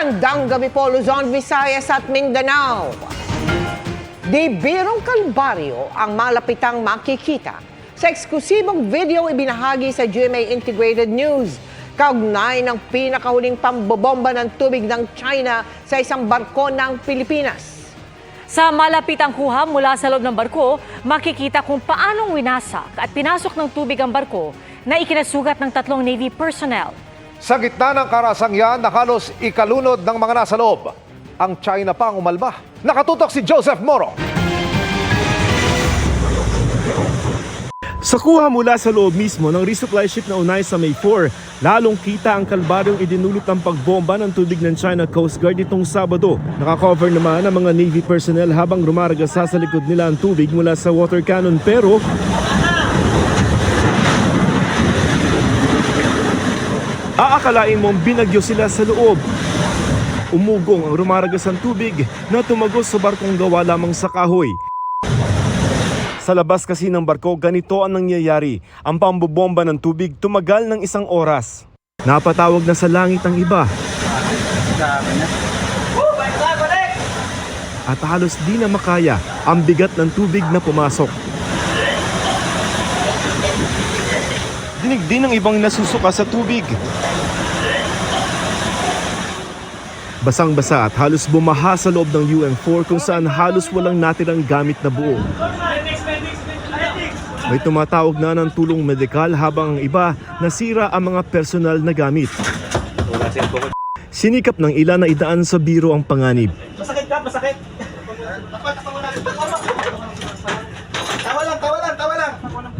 Magandang gabi po Luzon, Visayas at Mindanao. Di birong kalbaryo ang malapitang makikita sa eksklusibong video ibinahagi sa GMA Integrated News kaugnay ng pinakahuling pambobomba ng tubig ng China sa isang barko ng Pilipinas. Sa malapitang kuha mula sa loob ng barko, makikita kung paanong winasak at pinasok ng tubig ang barko na ikinasugat ng tatlong Navy personnel. Sa gitna ng karasang yan, na halos ikalunod ng mga nasa loob. Ang China pa ang umalma. Nakatutok si Joseph Moro. Sa kuha mula sa loob mismo ng resupply ship na unay sa May 4, lalong kita ang kalbaryong idinulot ng pagbomba ng tubig ng China Coast Guard itong Sabado. Nakakover naman ang mga Navy personnel habang rumaragasa sa likod nila ang tubig mula sa water cannon pero aakalain mong binagyo sila sa loob. Umugong ang rumaragasang tubig na tumagos sa barkong gawa lamang sa kahoy. Sa labas kasi ng barko, ganito ang nangyayari. Ang pambobomba ng tubig tumagal ng isang oras. Napatawag na sa langit ang iba. At halos di na makaya ang bigat ng tubig na pumasok. Dinig din ng ibang nasusuka sa tubig. Basang-basa at halos bumaha sa loob ng UM4 kung saan halos walang natirang gamit na buo. May tumatawag na ng tulong medikal habang ang iba nasira ang mga personal na gamit. Sinikap ng ilan na idaan sa biro ang panganib. Masakit ka, masakit.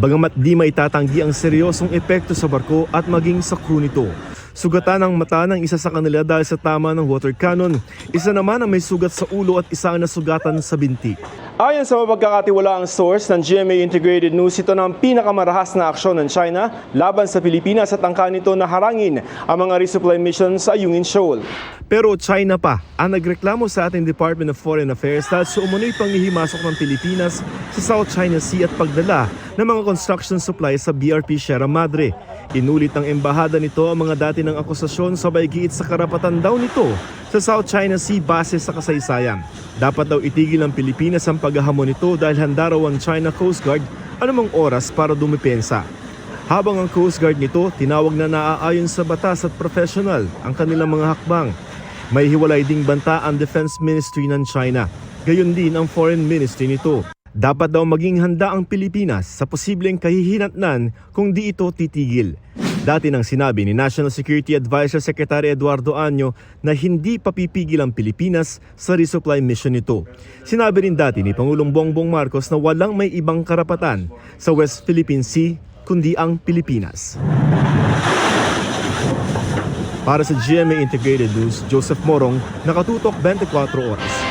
Bagamat di maitatanggi ang seryosong epekto sa barko at maging sa crew nito. Sugatan ang mata ng isa sa kanila dahil sa tama ng water cannon. Isa naman ang may sugat sa ulo at isa ang nasugatan sa binti. Ayon sa mapagkakatiwalaang source ng GMA Integrated News, ito na ang pinakamarahas na aksyon ng China laban sa Pilipinas at angka nito na harangin ang mga resupply mission sa Yungin Shoal. Pero China pa ang nagreklamo sa ating Department of Foreign Affairs dahil sa umunoy panghihimasok ng Pilipinas sa South China Sea at pagdala ng mga construction supplies sa BRP Sierra Madre. Inulit ng embahada nito ang mga dati ng akusasyon sabay giit sa karapatan daw nito sa South China Sea base sa kasaysayan. Dapat daw itigil ng Pilipinas ang paghahamon nito dahil handa raw ang China Coast Guard anumang oras para dumipensa. Habang ang Coast Guard nito tinawag na naaayon sa batas at professional ang kanilang mga hakbang. May hiwalay ding banta ang Defense Ministry ng China. Gayon din ang Foreign Ministry nito. Dapat daw maging handa ang Pilipinas sa posibleng kahihinatnan kung di ito titigil. Dati nang sinabi ni National Security Advisor Secretary Eduardo Anyo na hindi papipigil ang Pilipinas sa resupply mission nito. Sinabi rin dati ni Pangulong Bongbong Marcos na walang may ibang karapatan sa West Philippine Sea kundi ang Pilipinas. Para sa GMA Integrated News, Joseph Morong, nakatutok 24 oras.